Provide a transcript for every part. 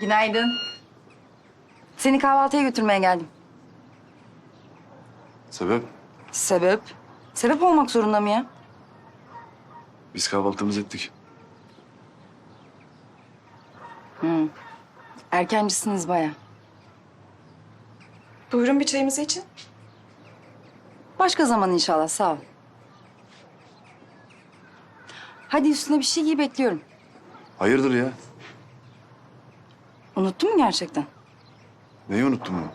Günaydın. Seni kahvaltıya götürmeye geldim. Sebep? Sebep? Sebep olmak zorunda mı ya? Biz kahvaltımızı ettik. Erkencisiniz baya. Buyurun bir çayımızı için. Başka zaman inşallah sağ ol. Hadi üstüne bir şey giy bekliyorum. Hayırdır ya? Unuttun mu gerçekten? Neyi unuttun mu?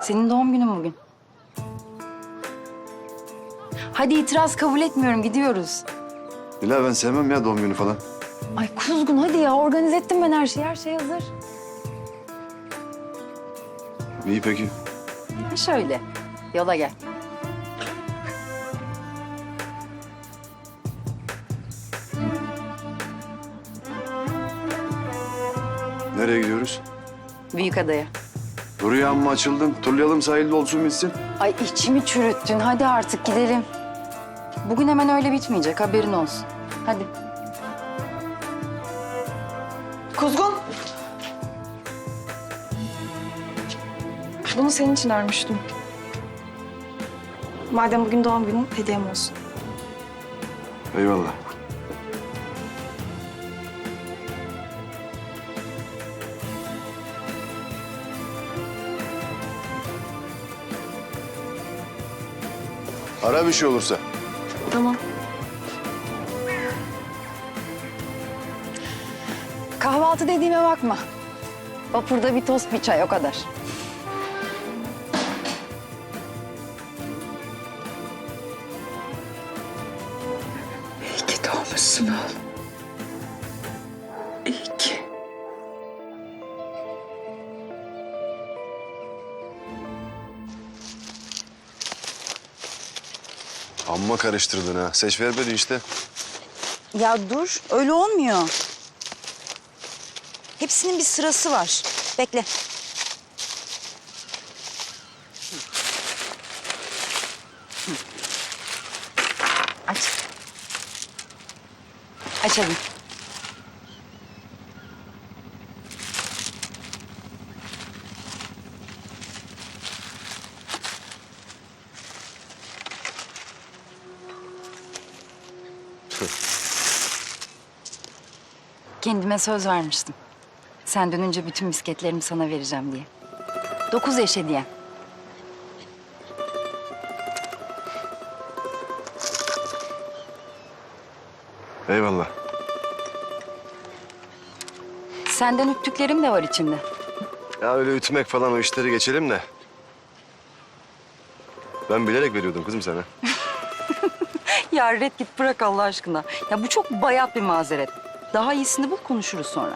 Senin doğum günün bugün. Hadi itiraz kabul etmiyorum gidiyoruz. Dila ben sevmem ya doğum günü falan. Ay kuzgun hadi ya organize ettim ben her şeyi. Her şey hazır. İyi peki. Şöyle yola gel. Nereye gidiyoruz? Büyük adaya. Dur ya amma açıldım. Turlayalım sahilde olsun bitsin. Ay içimi çürüttün. Hadi artık gidelim. Bugün hemen öyle bitmeyecek. Haberin olsun. Hadi. Kuzgun. Bunu senin için örmüştüm. Madem bugün doğum günün hediyem olsun. Eyvallah. Ara bir şey olursa. Tamam. Kahvaltı dediğime bakma. Vapurda bir tost bir çay o kadar. İyi ki doğmuşsun oğlum. Amma karıştırdın ha. Seç ver beni işte. Ya dur, öyle olmuyor. Hepsinin bir sırası var. Bekle. Aç. Aç hadi. Kendime söz vermiştim. Sen dönünce bütün misketlerimi sana vereceğim diye. Dokuz yaş hediye. Eyvallah. Senden üttüklerim de var içinde. Ya öyle ütmek falan o işleri geçelim de. Ben bilerek veriyordum kızım sana. Ya red git bırak Allah aşkına. Ya bu çok bayat bir mazeret. Daha iyisini bul konuşuruz sonra.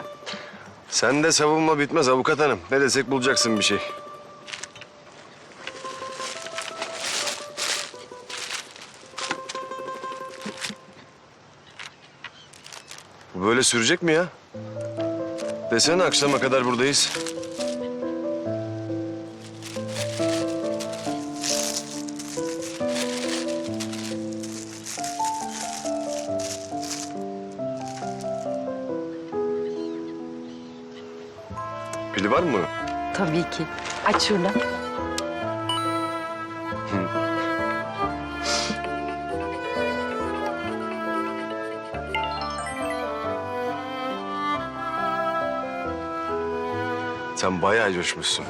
Sen de savunma bitmez avukat hanım. Ne desek bulacaksın bir şey. Bu böyle sürecek mi ya? Desene akşama kadar buradayız. Pili var mı? Tabii ki. Aç şuradan. Sen bayağı coşmuşsun.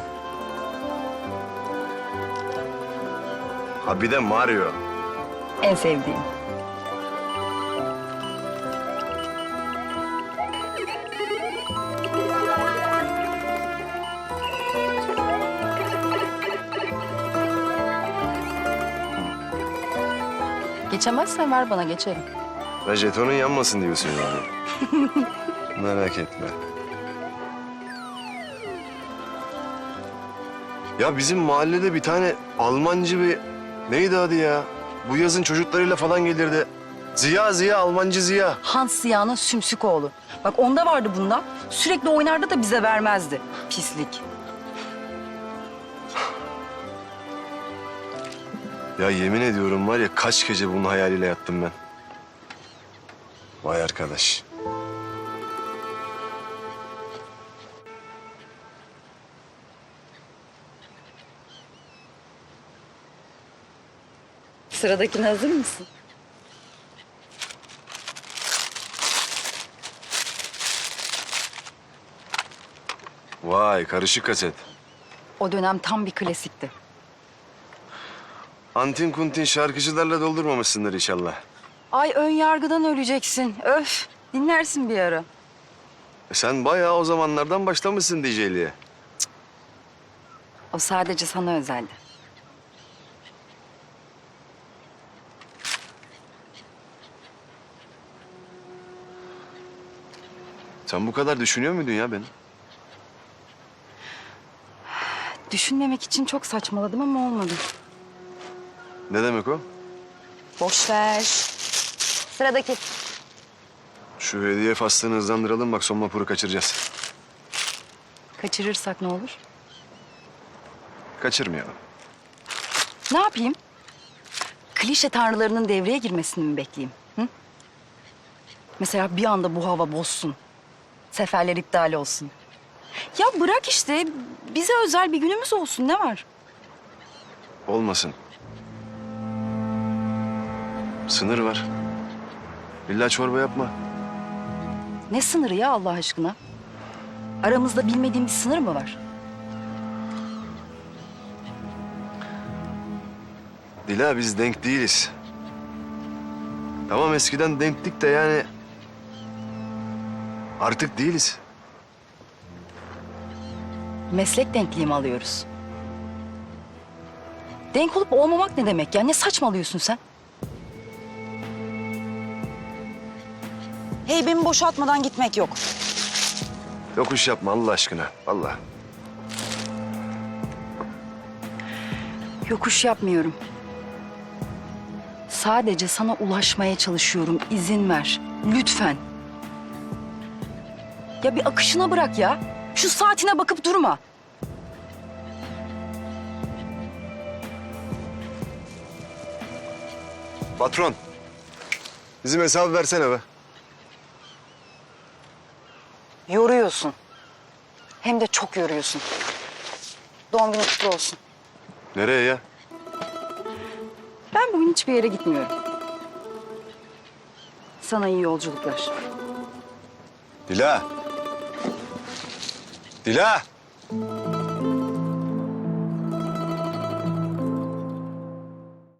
Ha bir de Mario. En sevdiğim. Geçemezsen ver bana geçerim. Ve jetonun yanmasın diyorsun yani. Merak etme. Ya bizim mahallede bir tane Almancı bir... Neydi adı ya? Bu yazın çocuklarıyla falan gelirdi. Ziya Ziya, Almancı Ziya. Hans Ziya'nın sümsük oğlu. Bak onda vardı bunda. Sürekli oynardı da bize vermezdi. Pislik. Ya yemin ediyorum var ya kaç gece bunun hayaliyle yattım ben. Vay arkadaş. Sıradakine hazır mısın? Vay karışık kaset. O dönem tam bir klasikti. Antin kuntin şarkıcılarla doldurmamışsındır inşallah. Ay ön yargıdan öleceksin. Öf. Dinlersin bir ara. E sen bayağı o zamanlardan başlamışsın DJ'liğe. O sadece sana özeldi. Sen bu kadar düşünüyor muydun ya beni? Düşünmemek için çok saçmaladım ama olmadı. Ne demek o? Boş ver. Sıradaki. Şu hediye faslını hızlandıralım bak son vapuru kaçıracağız. Kaçırırsak ne olur? Kaçırmayalım. Ne yapayım? Klişe tanrılarının devreye girmesini mi bekleyeyim? Hı? Mesela bir anda bu hava bozsun. Seferler iptal olsun. Ya bırak işte bize özel bir günümüz olsun ne var? Olmasın. Sınır var. İlla çorba yapma. Ne sınırı ya Allah aşkına? Aramızda bilmediğim bir sınır mı var? Dila biz denk değiliz. Tamam eskiden denktik de yani... Artık değiliz. Meslek denkliği mi alıyoruz? Denk olup olmamak ne demek ya? Ne saçmalıyorsun sen? Heybemi boşaltmadan gitmek yok. Yokuş yapma Allah aşkına. Allah. Yokuş yapmıyorum. Sadece sana ulaşmaya çalışıyorum. İzin ver. Lütfen. Ya bir akışına bırak ya. Şu saatine bakıp durma. Patron. Bizim hesabı versene be. Yoruyorsun. Hem de çok yoruyorsun. Doğum günü kutlu olsun. Nereye ya? Ben bugün hiçbir yere gitmiyorum. Sana iyi yolculuklar. Dila. Dila.